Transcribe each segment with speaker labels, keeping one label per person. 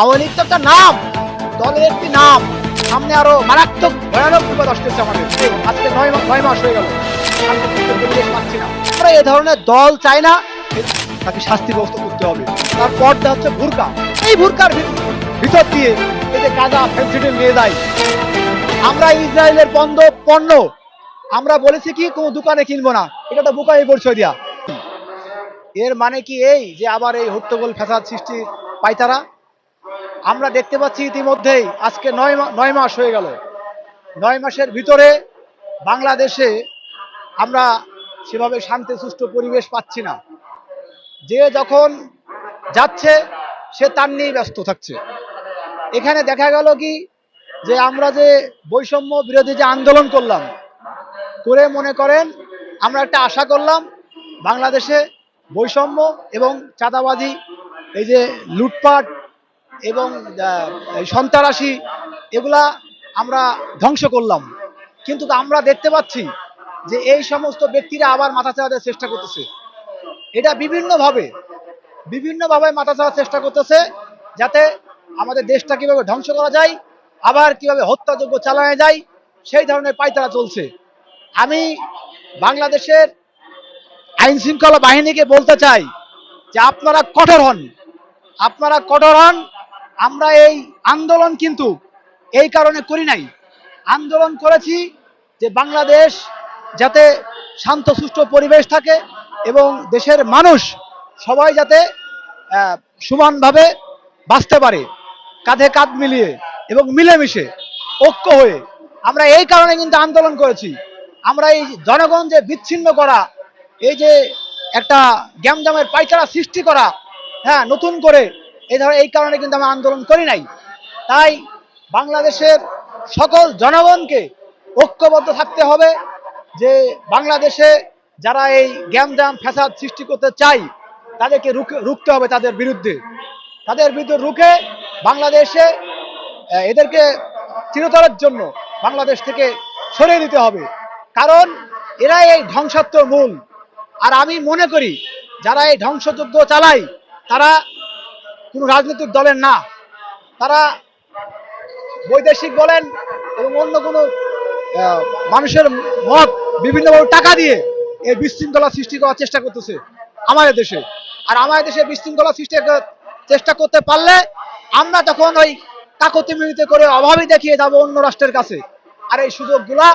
Speaker 1: আওয়ামী লীগ তো একটা নাম, দলের একটি নাম। সামনে আরও মারাত্মক ভয়ানক বিপদ আসতেছে আমাদের। আজকে নয় নয় মাস হয়ে গেল। পাচ্ছি না। আমরা এই ধরনের দল চাই না, তাকে শাস্তি ব্যবস্থা করতে হবে। তার পর্দা হচ্ছে ভুরকা। এই ভুরকার ভিতর দিয়ে যে গাঁজা ফেন্সিডিল নিয়ে যায়। আমরা ইসরায়েলের বন্ধ পণ্য। আমরা বলেছি কি, কোনো দোকানে কিনবো না। এটা তো বোকামি পরিচয় দেওয়া এর মানে কি এই যে আবার এই হট্টগোল ফ্যাসাদ সৃষ্টি পাইতারা আমরা দেখতে পাচ্ছি ইতিমধ্যেই আজকে নয় নয় মাস হয়ে গেল। নয় মাসের ভিতরে বাংলাদেশে আমরা সেভাবে শান্তি, সুষ্ঠু পরিবেশ পাচ্ছি না। যে যখন যাচ্ছে, সে তার নিয়েই ব্যস্ত থাকছে। এখানে দেখা গেল কি, যে আমরা যে বৈষম্য বিরোধী যে আন্দোলন করলাম, করে মনে করেন আমরা একটা আশা করলাম বাংলাদেশে বৈষম্য এবং চাঁদাবাজি, এই যে লুটপাট এবং সন্ত্রাসী, এগুলা আমরা ধ্বংস করলাম। কিন্তু আমরা দেখতে পাচ্ছি যে এই সমস্ত ব্যক্তিরা আবার মাথা চাওয়ার চেষ্টা করতেছে। এটা বিভিন্নভাবে বিভিন্নভাবে মাথা চাওয়ার চেষ্টা করতেছে যাতে আমাদের দেশটা কীভাবে ধ্বংস করা যায়, আবার কীভাবে হত্যাযোগ্য চালানো যায়, সেই ধরনের পাইতারা চলছে। আমি বাংলাদেশের আইন শৃঙ্খলা বাহিনীকে বলতে চাই যে আপনারা কঠোর হন। আপনারা কঠোর হন আমরা এই আন্দোলন কিন্তু এই কারণে করি নাই। আন্দোলন করেছি যে বাংলাদেশ যাতে শান্ত, সুষ্ঠু পরিবেশ থাকে এবং দেশের মানুষ সবাই যাতে সমানভাবে বাঁচতে পারে, কাঁধে কাঁধ মিলিয়ে এবং মিলেমিশে, ঐক্য হয়ে। আমরা এই কারণে কিন্তু আন্দোলন করেছি। আমরা এই জনগণ যে বিচ্ছিন্ন করা, এই যে একটা গ্যামজামের পাইচারা সৃষ্টি করা হ্যাঁ নতুন করে এই ধর এই কারণে কিন্তু আমরা আন্দোলন করি নাই। তাই বাংলাদেশের সকল জনগণকে ঐক্যবদ্ধ থাকতে হবে যে বাংলাদেশে যারা এই গ্যামজাম ফ্যাসাদ সৃষ্টি করতে চায় তাদেরকে রুখে, রুখতে হবে তাদের বিরুদ্ধে। তাদের বিরুদ্ধে রুখে বাংলাদেশে এদেরকে চিরতরের জন্য বাংলাদেশ থেকে সরিয়ে দিতে হবে। কারণ এরাই এই ধ্বংসাত্মক মূল। আর আমি মনে করি, যারা এই ধ্বংসযজ্ঞ চালায়, তারা কোনো রাজনৈতিক দলের না। তারা বৈদেশিক বলেন এবং অন্য কোনো মানুষের মত বিভিন্নভাবে টাকা দিয়ে এই বিশৃঙ্খলা সৃষ্টি করার চেষ্টা করতেছে আমাদের দেশে। আর আমাদের দেশে বিশৃঙ্খলা সৃষ্টি চেষ্টা করতে পারলে আমরা তখন ওই কাকতিমিতে করে অভাবই দেখিয়ে যাব অন্য রাষ্ট্রের কাছে। আর এই সুযোগগুলা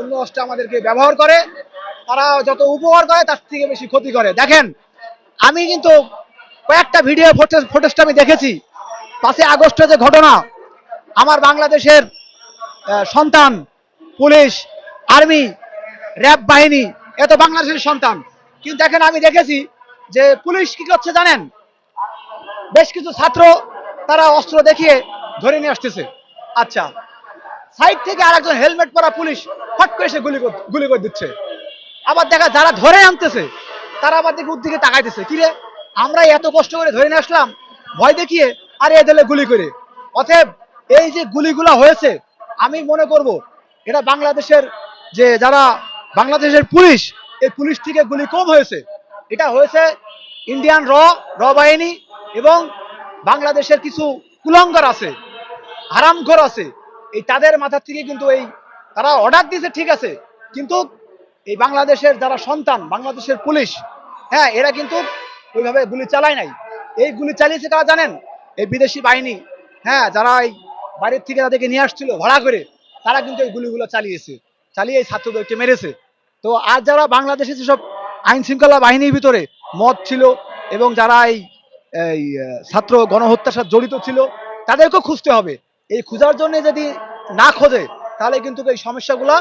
Speaker 1: অন্য রাষ্ট্র আমাদেরকে ব্যবহার করে, তারা যত উপকার করে তার থেকে বেশি ক্ষতি করে। দেখেন, আমি কিন্তু কয়েকটা ভিডিও ফুটেজটা আমি দেখেছি। পাঁচই আগস্টের যে ঘটনা, আমার বাংলাদেশের সন্তান, পুলিশ, আর্মি, র্যাব বাহিনী এত বাংলাদেশের সন্তান। কিন্তু দেখেন, আমি দেখেছি যে পুলিশ কি করছে জানেন? বেশ কিছু ছাত্র তারা অস্ত্র দেখিয়ে ধরে নিয়ে আসতেছে। আচ্ছা সাইড থেকে আরেকজন হেলমেট পরা পুলিশ ফট করে এসে গুলি গুলি করে দিচ্ছে। আবার দেখা, যারা ধরে আনতেছে, তারা আবার দিকে উদ্দিকে তাকাইতেছে। কি রে? আমরা এত কষ্ট করে ধরে নিয়ে আসলাম, ভয় দেখিয়ে, আর এ দিলে গুলি করে। অতএব এই যে গুলিগুলা হয়েছে, আমি মনে করব এটা বাংলাদেশের যে যারা বাংলাদেশের পুলিশ, এই পুলিশ থেকে গুলি কম হয়েছে। এটা হয়েছে ইন্ডিয়ান র র বাহিনী এবং বাংলাদেশের কিছু কুলঙ্গার আছে, হারামখোর আছে। এই তাদের মাথার থেকে কিন্তু এই তারা অর্ডার দিয়েছে, ঠিক আছে। কিন্তু এই বাংলাদেশের যারা সন্তান, বাংলাদেশের পুলিশ হ্যাঁ এরা কিন্তু ওইভাবে গুলি চালায় নাই। এই গুলি চালিয়েছে তারা জানেন? এই বিদেশি বাহিনী। হ্যাঁ যারা এই বাড়ির থেকে তাদেরকে নিয়ে আসছিল ভাড়া করে, তারা কিন্তু এই গুলিগুলো চালিয়েছে। চালিয়ে এই ছাত্রদেরকে মেরেছে। তো আর যারা বাংলাদেশে যেসব আইন শৃঙ্খলা বাহিনীর ভিতরে মত ছিল এবং যারা এই এই ছাত্র গণহত্যার সাথে জড়িত ছিল, তাদেরকেও খুঁজতে হবে। এই খোঁজার জন্য যদি না খোঁজে, তাহলে কিন্তু এই সমস্যাগুলো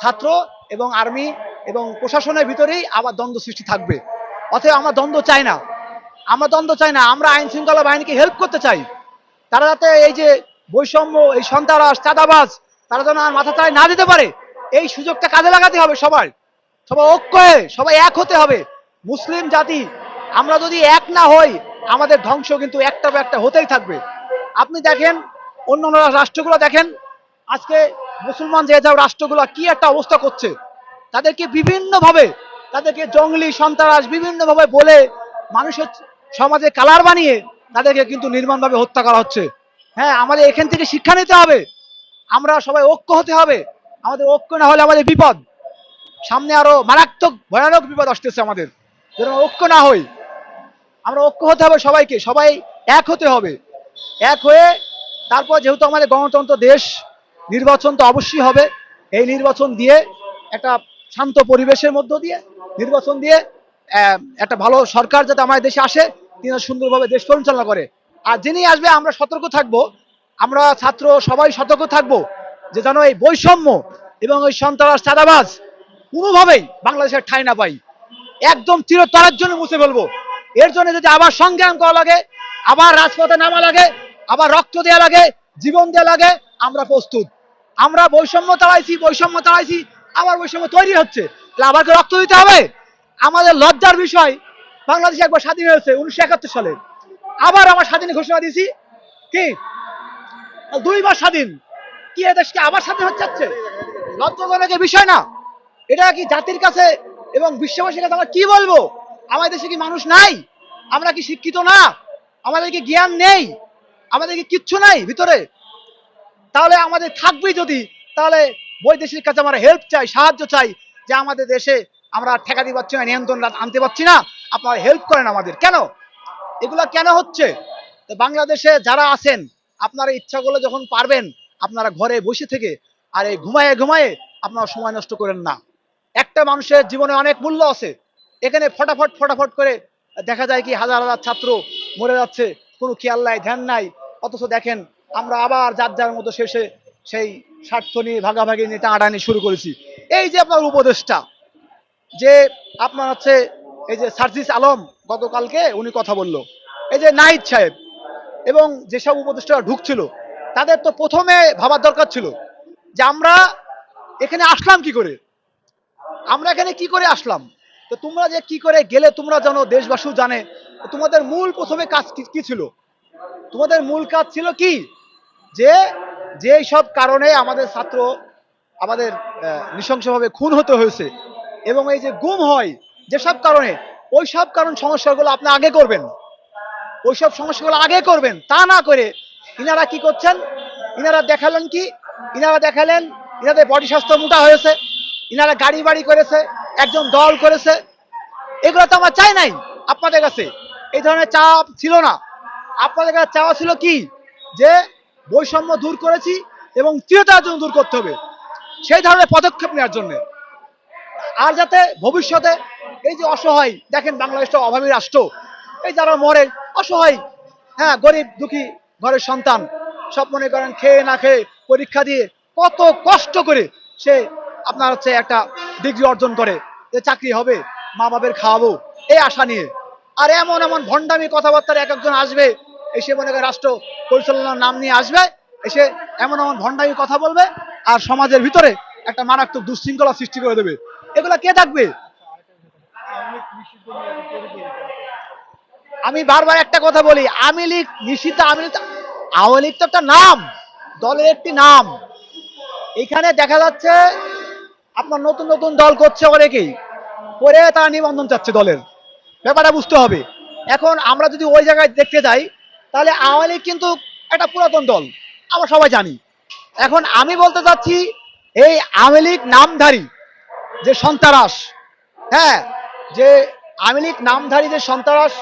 Speaker 1: ছাত্র এবং আর্মি এবং প্রশাসনের ভিতরেই আবার দ্বন্দ্ব সৃষ্টি থাকবে। অতএব আমরা দ্বন্দ্ব চাই না। আমরা দ্বন্দ্ব চাই না। আমরা আইন শৃঙ্খলা বাহিনীকে হেল্প করতে চাই। তারা যাতে এই যে বৈষম্য, এই সন্ত্রাস, চাঁদাবাজ, তারা যেন আর মাথা চায় না দিতে পারে, এই সুযোগটা কাজে লাগাতে হবে সবার। সবাই ঐক্য হয়ে সবাই এক হতে হবে। মুসলিম জাতি, আমরা যদি এক না হই, আমাদের ধ্বংস কিন্তু একটা একটা হতেই থাকবে। আপনি দেখেন অন্য অন্য রাষ্ট্রগুলো দেখেন, আজকে মুসলমান যে রাষ্ট্রগুলো কি একটা অবস্থা করছে, তাদেরকে বিভিন্নভাবে তাদেরকে জঙ্গলি সন্ত্রাস বিভিন্নভাবে বলে মানুষের সমাজে কালার বানিয়ে তাদেরকে কিন্তু নির্মমভাবে হত্যা করা হচ্ছে। হ্যাঁ আমাদের এখান থেকে শিক্ষা নিতে হবে। আমরা সবাই ঐক্য হতে হবে। আমাদের ঐক্য না হলে আমাদের বিপদ। সামনে আরও মারাত্মক, ভয়ানক বিপদ আসতেছে আমাদের। যেন ঐক্য না হই। আমরা ঐক্য হতে হবে সবাইকে। সবাই এক হতে হবে। এক হয়ে তারপর যেহেতু আমাদের গণতন্ত্র দেশ, নির্বাচন তো অবশ্যই হবে। এই নির্বাচন দিয়ে একটা শান্ত পরিবেশের মধ্য দিয়ে নির্বাচন দিয়ে একটা ভালো সরকার যাতে আমাদের দেশে আসে, তিনি সুন্দরভাবে দেশ পরিচালনা করে। আর যিনি আসবে, আমরা সতর্ক থাকব। আমরা ছাত্র, সবাই সতর্ক থাকব যে যেন এই বৈষম্য এবং ওই সন্ত্রাস, চাঁদাবাজ কোনোভাবেই বাংলাদেশের ঠাঁই না পাই। একদম চিরতরার জন্য মুছে ফেলব। এর জন্য যদি আবার সংগ্রাম করা লাগে, আবার রাজপথে নামা লাগে, আবার রক্ত দেওয়া লাগে, জীবন দেওয়া লাগে, আমরা প্রস্তুত। আমরা বৈষম্য তাড়াইছি বৈষম্য তাড়াইছি আবার বৈষম্য তৈরি হচ্ছে। তাহলে আবার রক্ত দিতে হবে? আমাদের লজ্জার বিষয়, বাংলাদেশ একবার স্বাধীন হয়েছে উনিশশো একাত্তর সালে। আবার আমার স্বাধীন ঘোষণা দিয়েছি। কি? দুইবার স্বাধীন। কি দেশকে আবার স্বাধীন হচ্ছে যাচ্ছে? লজ্জাজনকের বিষয় না। এটা কি জাতির কাছে এবং বিশ্ববাসীর কাছে আমরা কি বলব? আমাদের দেশে কি মানুষ নাই? আমরা কি শিক্ষিত না? আমাদের কি জ্ঞান নেই? আমাদের কি কিচ্ছু নাই ভিতরে? তাহলে আমাদের থাকবেই যদি, তাহলে বৈদেশিক কাছে আমরা হেল্প চাই, সাহায্য চাই। যে আমাদের দেশে আমরা ঠেকাতে পারছি না, নিয়ন্ত্রণ আনতে পারছি না, আপনারা হেল্প করেন আমাদের। কেন? এগুলা কেন হচ্ছে? তো বাংলাদেশে যারা আছেন, আপনারা ইচ্ছা করলে যখন পারবেন, আপনারা ঘরে বসে থেকে আর এই ঘুমায়ে ঘুমায়ে আপনারা সময় নষ্ট করেন না। একটা মানুষের জীবনে অনেক মূল্য আছে। এখানে ফটাফট ফটাফট করে দেখা যায় কি হাজার হাজার ছাত্র মরে যাচ্ছে, কোনো খেয়াল নাই, ধ্যান নাই। অথচ দেখেন, আমরা আবার যার যার মতো শেষে সেই স্বার্থ নিয়ে ভাগাভাগি নিয়ে টানাটানি শুরু করেছি। এই যে আপনার উপদেশটা যে আপনার হচ্ছে এই যে সার্জিস আলম গতকালকে উনি কথা বলল, এই যে নাহিদ সাহেব এবং যেসব উপদেষ্টা ঢুকছিল, তাদের তো প্রথমে ভাবার দরকার ছিল যে আমরা এখানে আসলাম কি করে? আমরা এখানে কি করে আসলাম? তো তোমরা যে কি করে গেলে তোমরা জানো দেশবাসীও জানে তোমাদের মূল প্রথমে কাজ কি- ছিল? তোমাদের মূল কাজ ছিল কি? যে যে সব কারণে আমাদের ছাত্র আমাদের নৃশংসভাবে খুন হতে হয়েছে। এবং এই যে গুম হয়, যেসব কারণে ওই সব কারণ সমস্যাগুলো আপনি আগে করবেন। ওই সব সমস্যাগুলো আগে করবেন, তা না করে ইনারা কি করছেন? ইনারা দেখালেন কি? ইনারা দেখালেন, ইনাদের বডি স্বাস্থ্য মোটা হয়েছে, ইনারা গাড়ি বাড়ি করেছে, একজন দল করেছে। এগুলো তো আমার চাই নাই আপনাদের কাছে। এই ধরনের চাওয়া ছিল না। আপনাদের কাছে চাওয়া ছিল কি? যে বৈষম্য দূর করেছি এবং চিরতার জন্য দূর করতে হবে। সেই ধরনের পদক্ষেপ নেওয়ার জন্য। আর যাতে ভবিষ্যতে এই যে অসহায়, দেখেন বাংলাদেশটা অভাবী রাষ্ট্র, এই যারা মরে, অসহায় হ্যাঁ গরিব, দুঃখী ঘরের সন্তান, সব মনে করেন খেয়ে না খেয়ে পরীক্ষা দিয়ে কত কষ্ট করে সে আপনার হচ্ছে একটা ডিগ্রি অর্জন করে, যে চাকরি হবে মা বাবের খাওয়াবো, এই আশা নিয়ে। আর এমন এমন ভণ্ডামি কথাবার্তার এক একজন আসবে, এসে মনে করে রাষ্ট্র পরিচালনার নাম নিয়ে আসবে, এসে এমন এমন ভণ্ডামি কথা বলবে আর সমাজের ভিতরে একটা মারাত্মক দুশ্শৃঙ্খলা সৃষ্টি করে দেবে। এগুলা কে থাকবে আমি বারবার একটা কথা বলি আমি লীগ নিশ্চিত লীগ আওয়ামী লীগ তো একটা নাম, দলের একটি নাম। এখানে দেখা যাচ্ছে আপনার নতুন নতুন দল করছে অনেকেই, করে তারা নিবন্ধন চাচ্ছে দলের। ব্যাপারটা বুঝতে হবে। এখন আমরা যদি ওই জায়গায় দেখতে যাই, তাহলে আওয়ামী কিন্তু একটা পুরাতন দল, আমরা সবাই জানি। এখন আমি বলতে চাচ্ছি, এই আওয়ামী লীগ নামধারী যে সন্ত্রাস হ্যাঁ যে আওয়ামী লীগ নামধারী যে সন্ত্রাস,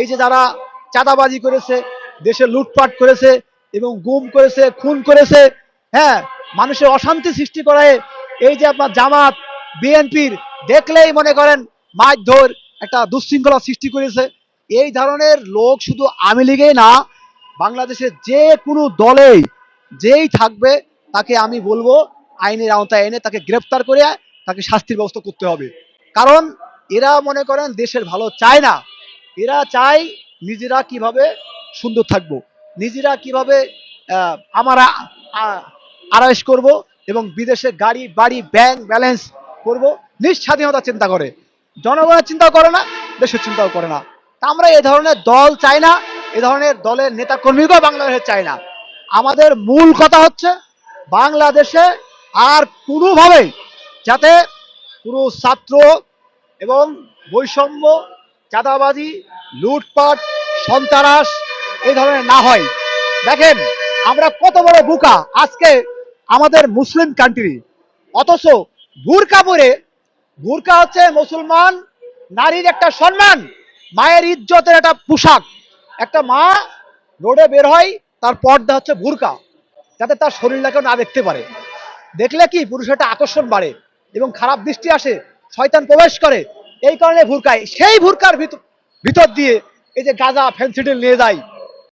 Speaker 1: এই যে যারা চাঁদাবাজি করেছে, দেশে লুটপাট করেছে এবং গুম করেছে, খুন করেছে হ্যাঁ মানুষের অশান্তি সৃষ্টি করায়, এই যে আপনার জামাত, বিএনপির, দেখলেই মনে করেন মারধর, একটা দুশ্শৃঙ্খলা সৃষ্টি করেছে। এই ধরনের লোক শুধু আওয়ামী লীগেই না, বাংলাদেশের যে কোনো দলেই যেই থাকবে, তাকে আমি বলব, আইনের আওতায় এনে তাকে গ্রেফতার করে তাকে শাস্তির ব্যবস্থা করতে হবে। কারণ এরা মনে করেন দেশের ভালো চায় না। এরা চায় নিজেরা কীভাবে সুন্দর থাকব। নিজেরা কীভাবে আমরা আড়াইশ করব এবং বিদেশে গাড়ি, বাড়ি ব্যাংক ব্যালেন্স করব নিজ স্বাধীনতা চিন্তা করে। জনগণের চিন্তাও করে না দেশের চিন্তাও করে না। তা আমরা এ ধরনের দল চাই না, এ ধরনের দলের নেতা কর্মীকেও বাংলাদেশে চাই না। আমাদের মূল কথা হচ্ছে বাংলাদেশে আর কোনোভাবেই যাতে কোনো ছাত্র এবং বৈষম্য, চাঁদাবাজি, লুটপাট, সন্ত্রাস এই ধরনের না হয়। দেখেন, আমরা কত বড় বুকা। আজকে আমাদের মুসলিম কান্ট্রি অথচ বুরকা পরে, বুরকা হচ্ছে মুসলমান নারীর একটা সম্মান, মায়ের ইজ্জতের একটা পোশাক। একটা মা রোডে বের হয় তার পর্দা হচ্ছে ভুরকা, যাতে তার শরীরটাকে না দেখতে পারে। দেখলে কি পুরুষের একটা আকর্ষণ বাড়ে এবং খারাপ দৃষ্টি আসে, শয়তান প্রবেশ করে। এই কারণে ভুরকায়, সেই ভুরকার ভিতর দিয়ে এই যে গাঁজা, ফেন্সিডিল নিয়ে যায়।